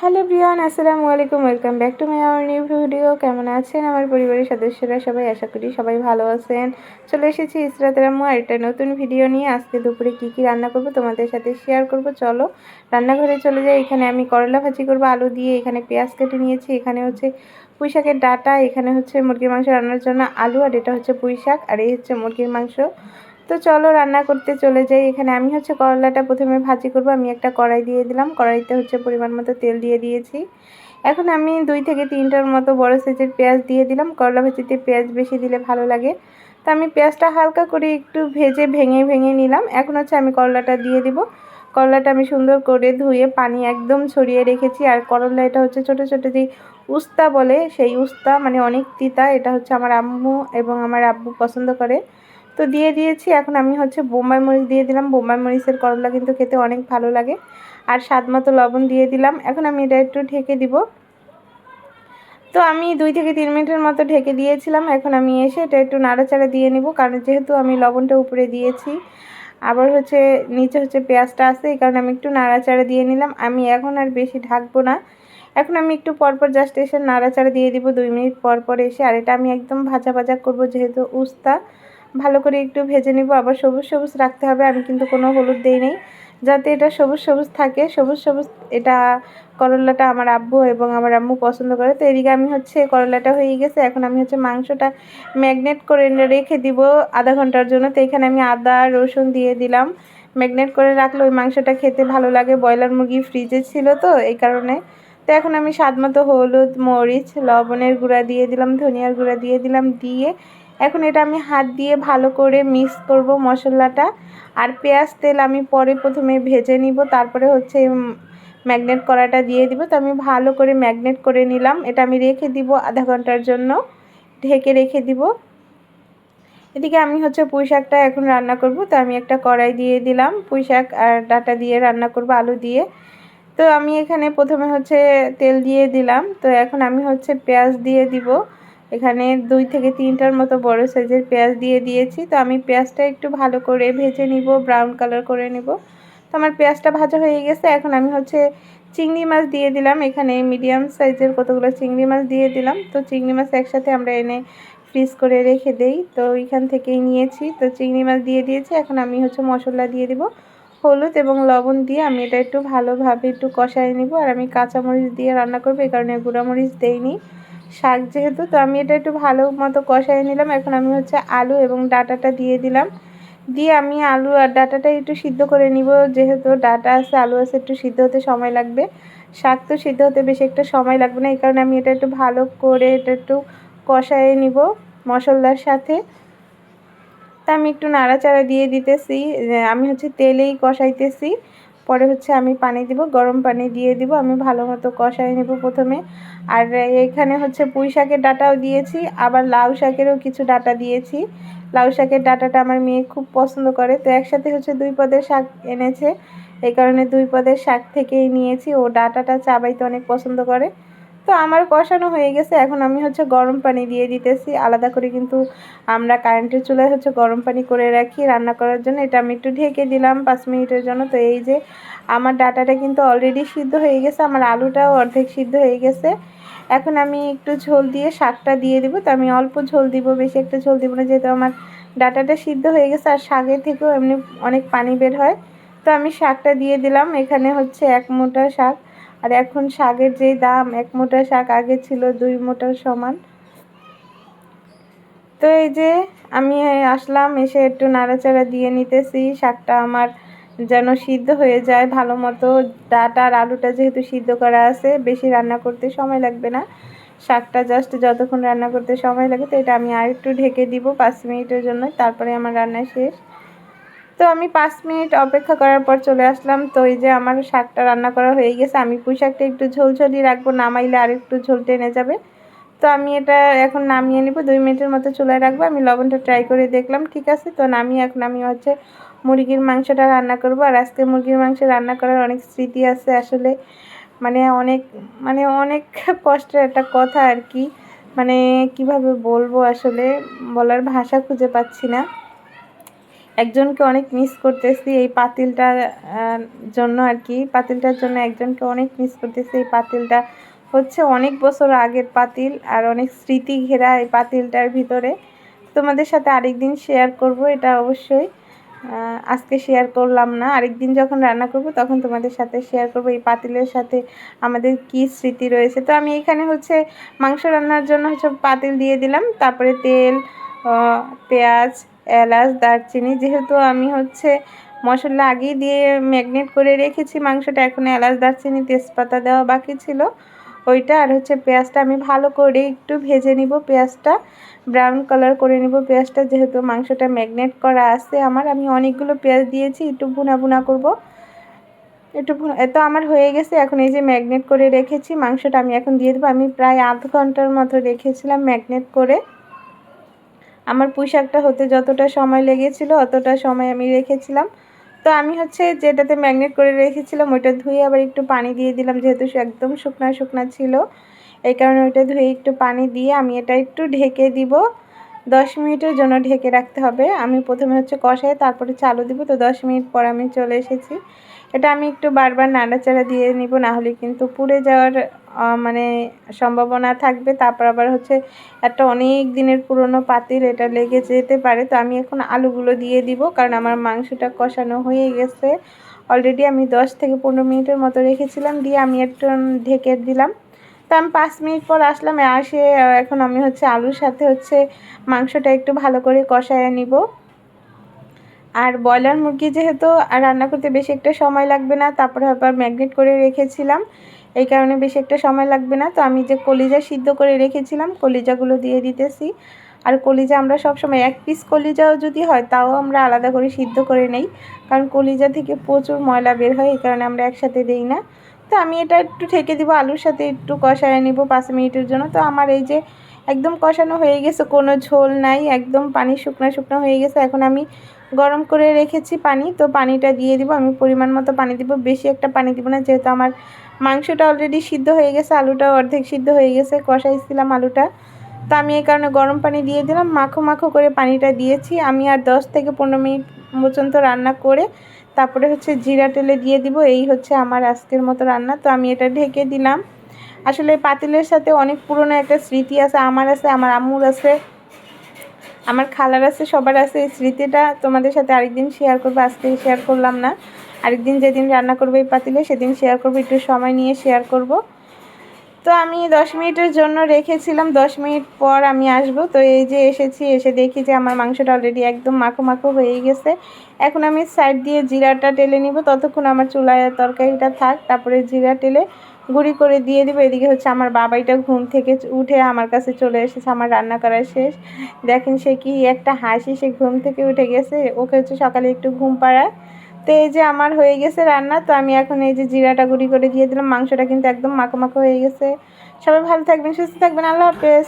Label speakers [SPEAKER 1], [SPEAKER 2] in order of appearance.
[SPEAKER 1] Hello Brian, আসসালামু আলাইকুম, welcome back to my our new video. কেমন আছেন আমার পরিবারের সদস্যরা? সবাই আশা করি সবাই ভালো আছেন। চলে এসেছি ইসরাতের আম্মু আর একটা নতুন ভিডিও নিয়ে। আজকে দুপুরে কি কি রান্না করব তোমাদের সাথে শেয়ার করব। চলো, রান্নাঘরে চলে যাই। এখানে আমি করলা ভাজি করব, আলু দিয়ে। এখানে পেঁয়াজ কেটে নিয়েছি, এখানে হচ্ছে পুঁই শাকের ডাটা, এখানে হচ্ছে মুরগির মাংস রান্নার জন্য আলু, আর এটা হচ্ছে পুঁই শাক আর এই হচ্ছে মুরগির মাংস। তো চলো রান্না করতে চলে যাই। এখানে আমি হচ্ছে করলাটা প্রথমে ভাজি করব। আমি একটা কড়াই দিয়ে দিলাম। কড়াইতে হচ্ছে পরিমাণ মতো তেল দিয়ে দিয়েছি। এখন আমি দুই থেকে তিনটার মতো বড় সাইজের পেঁয়াজ দিয়ে দিলাম। করলা ভাজিতে পেঁয়াজ বেশি দিলে ভালো লাগে। তো আমি পেঁয়াজটা হালকা করে একটু ভেজে ভেঙে ভেঙে নিলাম। এখন হচ্ছে আমি করলাটা দিয়ে দিব। করলাটা আমি সুন্দর করে ধুয়ে পানি একদম ছড়িয়ে রেখেছি। আর করলা এটা হচ্ছে ছোট ছোট যেই উস্তা বলে, সেই উস্তা মানে অনেক তিতা। এটা হচ্ছে আমার আম্মু এবং আমার আব্বু পছন্দ করে। তো দিয়ে দিয়েছি। এখন আমি হচ্ছে বোম্বাই মরিচ দিয়ে দিলাম। বোম্বাই মরিচের করলা কিন্তু খেতে অনেক ভালো লাগে। আর স্বাদ মতো লবণ দিয়ে দিলাম। এখন আমি এটা একটু ঢেকে দিব। তো আমি দুই থেকে তিন মিনিটের মতো ঢেকে দিয়েছিলাম। এখন আমি এসে এটা একটু নাড়াচাড়া দিয়ে নিব। কারণ যেহেতু আমি লবণটা উপরে দিয়েছি, আবার হচ্ছে নিচে হচ্ছে পেঁয়াজটা আছে, এই কারণে আমি একটু নাড়াচাড়া দিয়ে নিলাম। আমি এখন আর বেশি ঢাকবো না। এখন আমি একটু পরপর জাস্ট এসে নাড়াচাড়া দিয়ে দিব দুই মিনিট পর পর এসে। আর এটা আমি একদম ভাজা ভাজা করব যেহেতু উস্তা। ভালো করে একটু ভেজে নিব, আবার সবুজ সবুজ রাখতে হবে, আমি কিন্তু কোনো হলুদ দিই নেই। যাতে এটা সবুজ সবুজ থাকে, সবুজ সবুজ এটা করলাটা আমার আব্বু এবং আমার আম্মু পছন্দ করে। তো এদিকে আমি হচ্ছে করলাটা হয়ে গেছে, এখন আমি হচ্ছে মাংসটা ম্যাগনেট করে রেখে দিব আধা ঘণ্টার জন্য। তো এখানে আমি আদা, রসুন দিয়ে দিলাম। ম্যাগনেট করে রাখলে ওই মাংসটা খেতে ভালো লাগে, ব্রয়লার মুরগি ফ্রিজে ছিল তো এই কারণে। তো এখন আমি স্বাদ মতো হলুদ, মরিচ, লবণের গুঁড়া দিয়ে দিলাম, ধনিয়ার গুঁড়া দিয়ে দিলাম, দিয়ে এখন এটা আমি হাত দিয়ে ভালো করে মিক্স করব মশলাটা। আর পেঁয়াজ তেল আমি পরে প্রথমে ভেজে নিব, তারপরে হচ্ছে ম্যাগনেট করাটা দিয়ে দিব। তো আমি ভালো করে ম্যাগনেট করে নিলাম। এটা আমি রেখে দিব আধা ঘণ্টার জন্য। ঢেকে রেখে দিব। এদিকে আমি হচ্ছে পুঁই শাকটা এখন রান্না করব। তো আমি একটা কড়াই দিয়ে দিলাম পুঁই শাক আর ডাটা দিয়ে রান্না করব আলু দিয়ে। তো আমি এখানে প্রথমে হচ্ছে তেল দিয়ে দিলাম। তো এখন আমি হচ্ছে পেঁয়াজ দিয়ে দিব। এখানে দুই থেকে তিনটার মতো বড় সাইজের পেঁয়াজ দিয়ে দিয়েছি। তো আমি পেঁয়াজটা একটু ভালো করে ভেজে নিব ব্রাউন কালার করে নিব। তো আমার পেঁয়াজটা ভাজা হয়ে গেছে। এখন আমি হচ্ছে চিংড়ি মাছ দিয়ে দিলাম। এখানে মিডিয়াম সাইজের কতগুলো চিংড়ি মাছ দিয়ে দিলাম। তো চিংড়ি মাছ একসাথে আমরা এনে ফ্রিজ করে রেখে দেই। তো এখান থেকেই নিয়েছি। তো চিংড়ি মাছ দিয়ে দিয়েছি। এখন আমি হচ্ছে মশলা দিয়ে দিব। হলুদ এবং লবণ দিয়ে আমি এটা একটু ভালোভাবে একটু কষাই নিব। আর আমি কাঁচামরিচ দিয়ে রান্না করব। এই কারণে গুঁড়ামরিচ দেইনি। শাক যেহেতু, তো আমি এটা একটু ভালো মতো কষাই নিলাম। এখন আমি হচ্ছে আলু এবং ডাটাটা দিয়ে দিলাম। দিয়ে আমি আলু আর ডাটাটা একটু সিদ্ধ করে নিব। যেহেতু ডাটা আছে, আলু আছে, একটু সিদ্ধ হতে সময় লাগবে। শাক তো সিদ্ধ হতে বেশি একটা সময় লাগবে না, এই কারণে আমি এটা একটু ভালো করে এটা একটু কষাই নিব মশলার সাথে। তা আমি একটু নাড়াচাড়া দিয়ে দিতেছি। আমি হচ্ছে তেলেই কষাইতেছি। পরে হচ্ছে আমি পানি দিব, গরম পানি দিয়ে দিব, আমি ভালো মতো কষাই নেব প্রথমে। আর এখানে হচ্ছে পুঁই শাকের ডাটাও দিয়েছি, আবার লাউ শাকেরও কিছু ডাটা দিয়েছি। লাউ শাকের ডাটাটা আমার মেয়ে খুব পছন্দ করে, তো একসাথে হচ্ছে দুই পদের শাক এনেছে। এই কারণে দুই পদের শাক থেকেই নিয়েছি, ও ডাটাটা চাবাইতে অনেক পছন্দ করে। তো আমার কষানো হয়ে গেছে। এখন আমি হচ্ছে গরম পানি দিয়ে দিতেছি। আলাদা করে কিন্তু আমরা কারেন্টের চুলায় হচ্ছে গরম পানি করে রাখি রান্না করার জন্য। এটা আমি একটু ঢেকে দিলাম পাঁচ মিনিটের জন্য। তো এই যে আমার ডাটাটা কিন্তু অলরেডি সিদ্ধ হয়ে গেছে। আমার আলুটাও অর্ধেক সিদ্ধ হয়ে গেছে। এখন আমি একটু ঝোল দিয়ে শাকটা দিয়ে দিব। তো আমি অল্প ঝোল দিব, বেশি একটা ঝোল দিব না, যেহেতু আমার ডাটাটা সিদ্ধ হয়ে গেছে। আর শাকের থেকেও এমনি অনেক পানি বের হয়। তো আমি শাকটা দিয়ে দিলাম। এখানে হচ্ছে এক মোটা শাক। আর এখন শাকের যে দাম, এক মোটা শাক আগে ছিল দুই মোটার সমান। তো এই যে আমি আসলাম, এসে একটু নাড়াচাড়া দিয়ে নিতেছি। শাকটা আমার যেন সিদ্ধ হয়ে যায় ভালো মতো। ডাটা আর আলুটা যেহেতু সিদ্ধ করা আছে, বেশি রান্না করতে সময় লাগবে না। শাকটা জাস্ট যতক্ষণ রান্না করতে সময় লাগে, তো এটা আমি আর একটু ঢেকে দিব পাঁচ মিনিটের জন্য, তারপরে আমার রান্না শেষ। তো আমি পাঁচ মিনিট অপেক্ষা করার পর চলে আসলাম। তো এই যে আমার শাকটা রান্না করা হয়ে গেছে, আমি পুঁই শাকটা একটু ঝোলঝোলই রাখব, নামাইলে আর একটু ঝোল টেনে যাবে। তো আমি এটা এখন নামিয়ে নিব, দুই মিনিটের মতো চুলায় রাখব। আমি লবণটা ট্রাই করে দেখলাম, ঠিক আছে? তো নামিয়ে এখন আমি হচ্ছে মুরগির মাংসটা রান্না করব। আর আজকে মুরগির মাংস রান্না করার অনেক স্মৃতি আছে আসলে। মানে অনেক মানে অনেক কষ্টের একটা কথা আর কি। মানে কীভাবে বলব আসলে, বলার ভাষা খুঁজে পাচ্ছি না। একজনকে অনেক মিস করতেছি এই পাতিলটার জন্য আর কি পাতিলটার জন্য একজনকে অনেক মিস করতেছি এই পাতিলটা। হচ্ছে অনেক বছর আগের পাতিল আর অনেক স্মৃতি ঘেরা এই পাতিলটার ভিতরে। তোমাদের সাথে আরেকদিন শেয়ার করব, এটা অবশ্যই। আজকে শেয়ার করলাম না। আরেকদিন যখন রান্না করব, তখন তোমাদের সাথে শেয়ার করব এই পাতিলের সাথে আমাদের কি স্মৃতি রয়েছে। তো আমি এখানে হচ্ছে মাংস রান্নার জন্য হচ্ছে পাতিল দিয়ে দিলাম। তারপরে তেল পেঁয়াজ এলাচ, দারচিনি, যেহেতু আমি হচ্ছে মশলা আগেই দিয়ে ম্যাগনেট করে রেখেছি মাংসটা, এখন এলাচ, দারচিনি, তেজপাতা দেওয়া বাকি ছিল। ওইটা আর হচ্ছে পেঁয়াজটা আমি ভালো করে একটু ভেজে নিব পেঁয়াজটা ব্রাউন কালার করে নিব পেঁয়াজটা, যেহেতু মাংসটা ম্যাগনেট করা আছে আমার। আমি অনেকগুলো পেঁয়াজ দিয়েছি, একটু ভুনা ভুনা করব। একটু তো আমার হয়ে গেছে, এখন এই যে ম্যাগনেট করে রেখেছি, মাংসটা আমি এখন দিয়ে দেবো। আমি প্রায় আধ ঘণ্টার মতো রেখেছিলাম ম্যাগনেট করে। আমার পুঁই শাকটা হতে যতটা সময় লেগেছিল, অতটা সময় আমি রেখেছিলাম। তো আমি হচ্ছে যেটাতে ম্যাগনেট করে রেখেছিলাম, ওইটা ধুয়ে আবার একটু পানি দিয়ে দিলাম, যেহেতু একদম শুকনা শুকনা ছিল। এই কারণে ওইটা ধুয়ে একটু পানি দিয়ে আমি এটা একটু ঢেকে দিব। দশ মিনিটের জন্য ঢেকে রাখতে হবে। আমি প্রথমে হচ্ছে কষাই তারপরে চালু দিব। তো দশ মিনিট পর আমি চলে এসেছি। এটা আমি একটু বারবার নাড়াচাড়া দিয়ে নিব, না হলে কিন্তু পুড়ে যাওয়ার মানে সম্ভাবনা থাকবে। তারপর আবার হচ্ছে একটা অনেক দিনের পুরনো পাতিল এটা লেগে যেতে পারে। তো আমি এখন আলুগুলো দিয়ে দিব, কারণ আমার মাংসটা কষানো হয়ে গেছে। অলরেডি আমি দশ থেকে পনেরো মিনিটের মতো রেখেছিলাম, দিয়ে আমি একটু ঢেকে দিলাম। তো আমি পাঁচ মিনিট পর আসলাম আসে এখন আমি হচ্ছে আলুর সাথে হচ্ছে মাংসটা একটু ভালো করে কষায় নিব। আর ব্রয়লার মুরগি যেহেতু আর রান্না করতে বেশি একটা সময় লাগবে না, তারপরে আবার ম্যাগনেট করে রেখেছিলাম। এই কারণে বেশি একটা সময় লাগবে না, তো আমি যে কলিজা সিদ্ধ করে রেখেছিলাম, কলিজাগুলো দিয়ে দিতেছি। আর কলিজা আমরা সবসময় এক পিস কলিজাও যদি হয়, তাও আমরা আলাদা করে সিদ্ধ করে নেই। কারণ কলিজা থেকে প্রচুর ময়লা বের হয়, এই কারণে আমরা একসাথে দিই না। তো আমি এটা একটু ঠেকে দিব, আলুর সাথে একটু কষায় নিব পাঁচ মিনিটের জন্য। তো আমার এই যে একদম কষানো হয়ে গেছে, কোনো ঝোল নাই, একদম পানি শুকনো শুকনো হয়ে গেছে। এখন আমি গরম করে রেখেছি পানি, তো পানিটা দিয়ে দিব। আমি পরিমাণ মতো পানি দিব, বেশি একটা পানি দিব না, যেহেতু আমার মাংসটা অলরেডি সিদ্ধ হয়ে গেছে, আলুটা অর্ধেক সিদ্ধ হয়ে গেছে, কষাইছিলাম আলুটা। তো আমি এই কারণে গরম পানি দিয়ে দিলাম, মাখো মাখো করে পানিটা দিয়েছি। আমি আর দশ থেকে পনেরো মিনিট পর্যন্ত রান্না করে তারপরে হচ্ছে জিরা তেলে দিয়ে দিব, এই হচ্ছে আমার আজকের মতো রান্না। তো আমি এটা ঢেকে দিলাম। আসলে পাতিলের সাথে অনেক পুরনো একটা স্মৃতি আছে, আমার আছে, আমার আম্মুর আছে, আমার খালার আছে, সবার আছে এই স্মৃতিটা। তোমাদের সাথে আরেকদিন শেয়ার করব আজকে শেয়ার করলাম না। আরেকদিন যেদিন রান্না করব এই পাতিলে, সেদিন শেয়ার করব, একটু সময় নিয়ে শেয়ার করব। তো আমি দশ মিনিটের জন্য রেখেছিলাম, দশ মিনিট পর আমি আসব। তো এই যে এসেছি, এসে দেখি যে আমার মাংসটা অলরেডি একদম মাখো মাখো হয়ে গেছে। এখন আমি সাইড দিয়ে জিরাটা টেলে নিব, ততক্ষণ আমার চুলায় তরকারিটা থাক, তারপরে জিরা টেলে গুঁড়ি করে দিয়ে দিব। এদিকে হচ্ছে আমার বাবাইটা ঘুম থেকে উঠে আমার কাছে চলে এসেছে, আমার রান্না করা শেষ। দেখেন সে কি একটা হাসি, সে ঘুম থেকে উঠে গেছে। ওকে হচ্ছে সকালে একটু ঘুম পাড়ায় তো এই যে আমার হয়ে গেছে রান্না, তো আমি এখন এই যে জিরাটা গুঁড়ি করে দিয়ে দিলাম, মাংসটা কিন্তু একদম মাখো মাখো হয়ে গেছে। সবাই ভালো থাকবেন, সুস্থ থাকবেন, আল্লাহ হাফেজ।